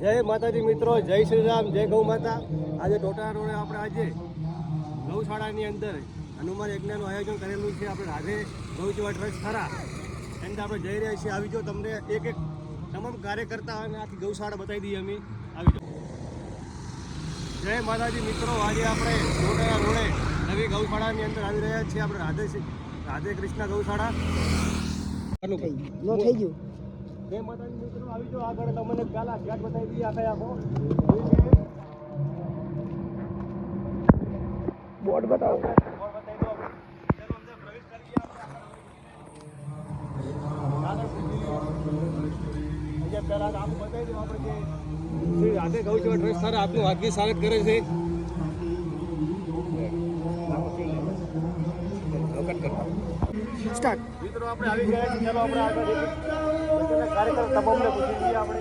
જય માતાજી મિત્રો, જય શ્રી રામ, જય ગૌ માતા. આજે ટોટા રોડે આપણે આજે ગૌશાળાની અંદર હનુમાન યજ્ઞનું આયોજન કરેલું છે. આપણે રાધે ગૌચવા ટ્રસ્ટ ખરા. એમ આપણે જઈ રહ્યા છીએ. આવી જો તમને એક એક તમામ કાર્યકર્તા અને આખી ગૌશાળા બતાવી દઈએ અમે. આવી જાઓ જય માતાજી મિત્રો, આજે આપણે ટોટા રોડે નવી ગૌશાળાની અંદર આવી રહ્યા છીએ. આપણે રાધે રાધે કૃષ્ણ ગૌશાળા. થઈ ગયું? જય માતાજી મિત્રો આવી જાઓ આગળ તમને પેલા ઘાટ બતાવી દઈએ આખે આખો બોર્ડ બતાવો બોર્ડ બતાવી દો આપણે. ચાલો અંદર પ્રવેશ કરીએ આપણે. આગળ સુધી. અહીંયા પહેલા આમ બતાવી દો આપણે કે શ્રી રાધે ગૌસેવા ટ્રસ્ટ સર આપનું હાર્દિક સ્વાગત કરે છે સ્ટાર્ટ મિત્રો આપણે આવી ગયા છીએ ચાલો આપણે આગળ જઈએ. બધાના કાર્યકર તમામને પૂછી લઈએ આપણે.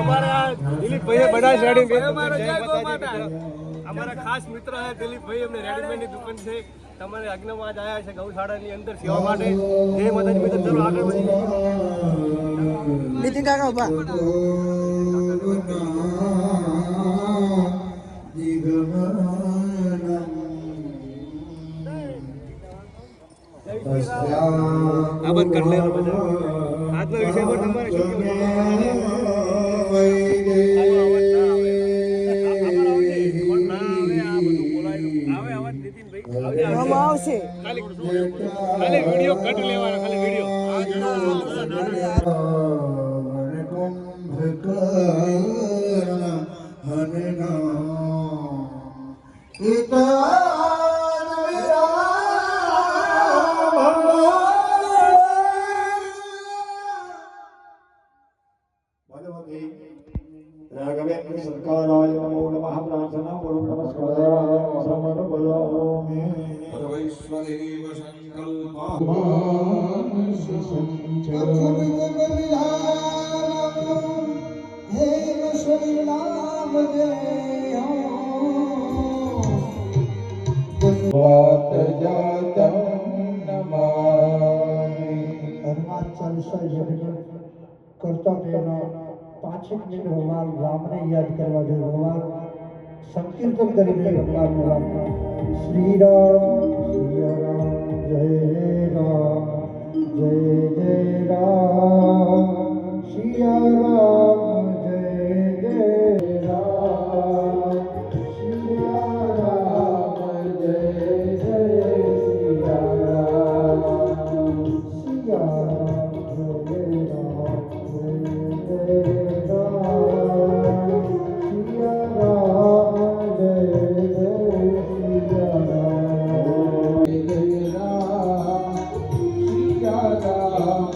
અમારા દિલીપભાઈએ બધા જ મિત્રો. અમારા ખાસ મિત્ર છે દિલીપભાઈ એમને રેડીમેડની દુકાન છે. તમારે આજ્ઞામાં આજ આવ્યા છે ગૌશાળાની અંદર સેવા માટે. જે મદદ મિત્ર ચલો આગળ નીતિન કાકા ઊભા. આ બંધ કરી લેલો બધા વિષય પર તમારે આવશે. ખાલી વીડિયો કટ લેવાનો ખાલી વીડિયો. Oh, my goodness. ચાલીસા યજ્ઞ કરતા પાંચેક મિનિટ ભગવાન રામને યાદ કરવા જોઈએ ભગવાન સંકીર્તન કરીને ભગવાનનું નામ શ્રી રામ. શ્રી રામ જય રામ.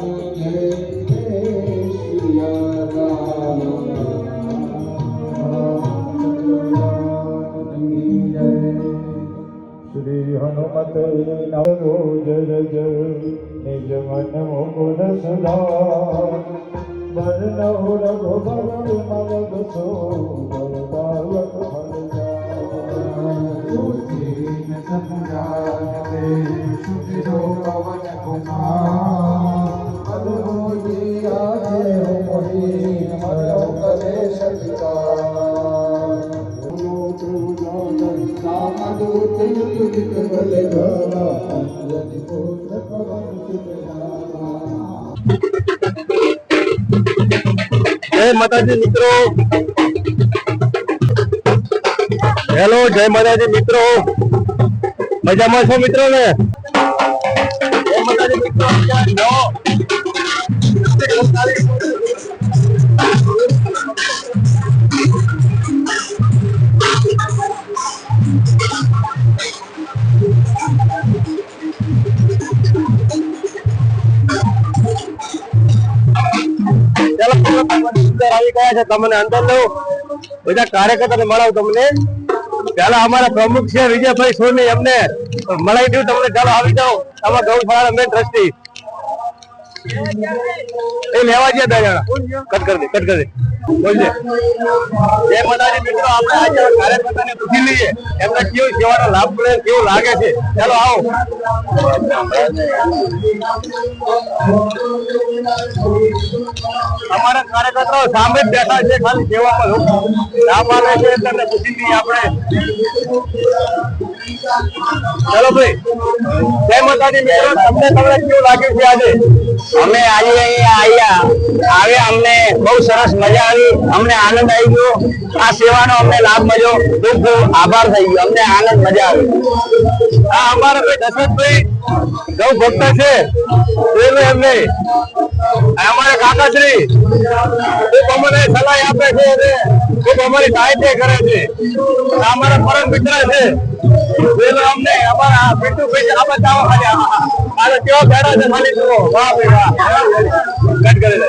શ્રી હનુમત નવો જર જર નિજ મન મુકુર સદા વર્ણવ રઘુબર મરગ સો બલદાયક જય માતાજી મિત્રો. હેલો જય માતાજી મિત્રો. મજામાં છો મિત્રો ને? જય માતાજી મિત્રો. અંદર આવી ગયા છે, તમને અંદર લઉં. બધા કાર્યકર્તાને મળાવું તમને. પેલા અમારા પ્રમુખ છે વિજયભાઈ સોની, એમને મળાવી દઉં તમને. ચાલો, આવી જાઓ. આમાં ગૌશાળા મેન ટ્રસ્ટી એ લેવા ગયા બે કટ કરી દે, કટ કરી દે. જય માતાજી મિત્રો આપણે આજે કાર્યકર્તાને પૂછી લઈએ એમને કેવું સેવાનો લાભ મળે, કેવું લાગે છે? ચાલો આવો. અમારા કાર્યકર્તાઓ સામે જ બેઠા છે, ખાલી સેવામાં લાભ આવે છે તમને પૂછી લઈએ આપણે. ચાલો ભાઈ, જય માતાજી, મિત્રો, તમને તમને કેવું લાગ્યું છે આજે? અમે આજે અહીંયા આવ્યા. આવે, અમને બહુ સરસ મજા આવી. અમને આનંદ આવી ગયો. આ સેવાનો અમને લાભ મળ્યો. ખૂબ ખૂબ આભાર થઈ ગયો. અમને આનંદ મજા આવી. આ અમારા ભાઈ દશરથભાઈ ગૌ ભક્ત છે. એમને. અમારા કાકાશ્રી. ખૂબ અમને સલાહ આપે છે ખૂબ અમારી સહાયતા કરે છે. અમારા પરમ મિત્ર છે. અમને અમારા બતાવો ખાલી આ- આ- આ તો કેવો બેઠા છે ખાલી જુઓ વાહ ભાઈ વાહ. કટ કરી દે.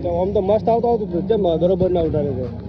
આમ તો મસ્ત આવતો આવતું જેમ બરોબર ના ઉતારે છે